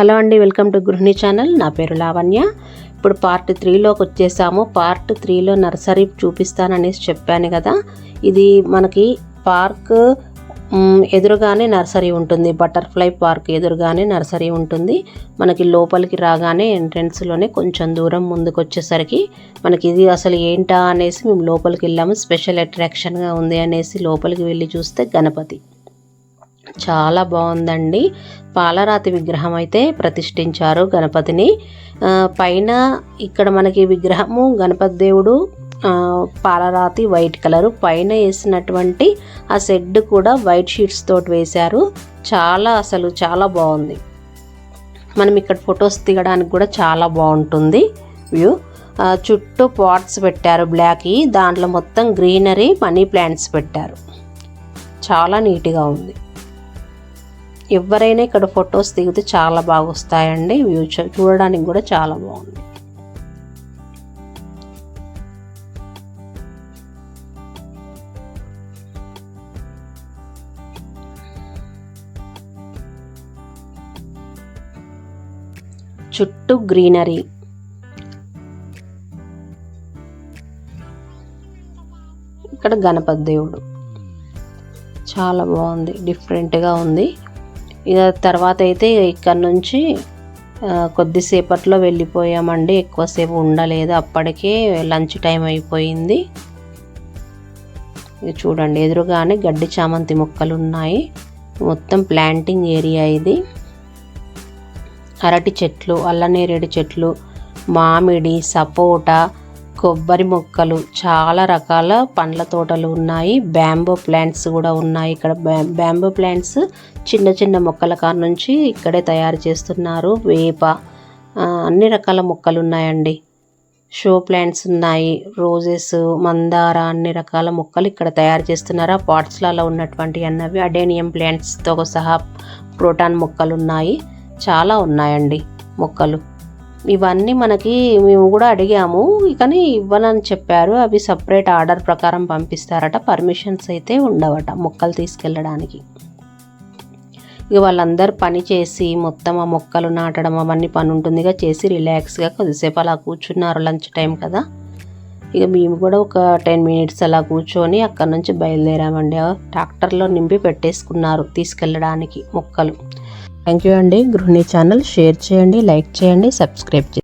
Hello అండి welcome to గృహిణి channel. నా పేరు లావణ్య. ఇప్పుడు పార్ట్ త్రీలోకి వచ్చేసాము. పార్ట్ త్రీలో నర్సరీ చూపిస్తాననేసి చెప్పాను కదా. ఇది మనకి పార్క్ ఎదురుగానే నర్సరీ ఉంటుంది. బటర్ఫ్లై పార్క్ ఎదురుగానే నర్సరీ ఉంటుంది. మనకి లోపలికి రాగానే ఎంట్రన్స్లోనే కొంచెం దూరం ముందుకు వచ్చేసరికి మనకి ఇది అసలు ఏంటా అనేసి మేము లోపలికి వెళ్ళాము. స్పెషల్ అట్రాక్షన్గా ఉంది అనేసి లోపలికి వెళ్ళి చూస్తే గణపతి. చాలా బాగుందండి. పాలరాతి విగ్రహం అయితే ప్రతిష్ఠించారు గణపతిని. పైన ఇక్కడ మనకి విగ్రహము గణపతి దేవుడు పాలరాతి వైట్ కలరు. పైన వేసినటువంటి ఆ షెడ్ కూడా వైట్ షీట్స్ తోటి వేశారు. చాలా అసలు చాలా బాగుంది. మనం ఇక్కడ ఫొటోస్ దిగడానికి కూడా చాలా బాగుంటుంది వ్యూ. చుట్టూ పాట్స్ పెట్టారు బ్లాక్ దాంట్లో మొత్తం గ్రీనరీ మనీ ప్లాంట్స్ పెట్టారు. చాలా నీట్గా ఉంది. ఎవరైనా ఇక్కడ ఫొటోస్ దిగితే చాలా బాగా వస్తాయండి వ్యూ చూడడానికి కూడా చాలా బాగుంది. చుట్టూ గ్రీనరీ. ఇక్కడ గణపతి దేవుడు. చాలా బాగుంది. డిఫరెంట్గా ఉంది. ఇక తర్వాత అయితే ఇక్కడ నుంచి కొద్దిసేపట్లో వెళ్ళిపోయామండి. ఎక్కువసేపు ఉండలేదు. అప్పటికే లంచ్ టైం అయిపోయింది. ఇది చూడండి ఎదురుగానే గడ్డి చామంతి మొక్కలు ఉన్నాయి. మొత్తం ప్లాంటింగ్ ఏరియా ఇది. అరటి చెట్లు అల్లనేరేడు చెట్లు మామిడి సపోటా కొబ్బరి మొక్కలు చాలా రకాల పండ్ల తోటలు ఉన్నాయి. బ్యాంబో ప్లాంట్స్ కూడా ఉన్నాయి. ఇక్కడ బ్యాంబో ప్లాంట్స్ చిన్న చిన్న మొక్కల కాడ నుంచి ఇక్కడే తయారు చేస్తున్నారు. వేప అన్ని రకాల మొక్కలు ఉన్నాయండి. షో ప్లాంట్స్ ఉన్నాయి. రోజెస్ మందార అన్ని రకాల మొక్కలు ఇక్కడ తయారు చేస్తున్నారు. ఆ పాట్స్లలో ఉన్నటువంటి అన్నవి అడేనియం ప్లాంట్స్తో సహా ప్రోటాన్ మొక్కలు ఉన్నాయి. చాలా ఉన్నాయండి మొక్కలు. ఇవన్నీ మనకి మేము కూడా అడిగాము. కానీ ఇవ్వనని చెప్పారు. అవి సపరేట్ ఆర్డర్ ప్రకారం పంపిస్తారట. పర్మిషన్స్ అయితే ఉండవట మొక్కలు తీసుకెళ్ళడానికి. ఇక వాళ్ళందరూ పని చేసి మొత్తం ఆ మొక్కలు నాటడం అవన్నీ పని ఉంటుందిగా చేసి రిలాక్స్గా కొద్దిసేపు అలా కూర్చున్నారు లంచ్ టైం కదా. ఇక మేము కూడా ఒక టెన్ మినిట్స్ అలా కూర్చొని అక్కడ నుంచి బయలుదేరామండి. ట్రాక్టర్లో నింపి పెట్టేసుకున్నారు తీసుకెళ్ళడానికి మొక్కలు. థ్యాంక్ యూ అండి. గృహిణి ఛానల్ షేర్ చేయండి లైక్ చేయండి సబ్స్క్రైబ్ చేయండి.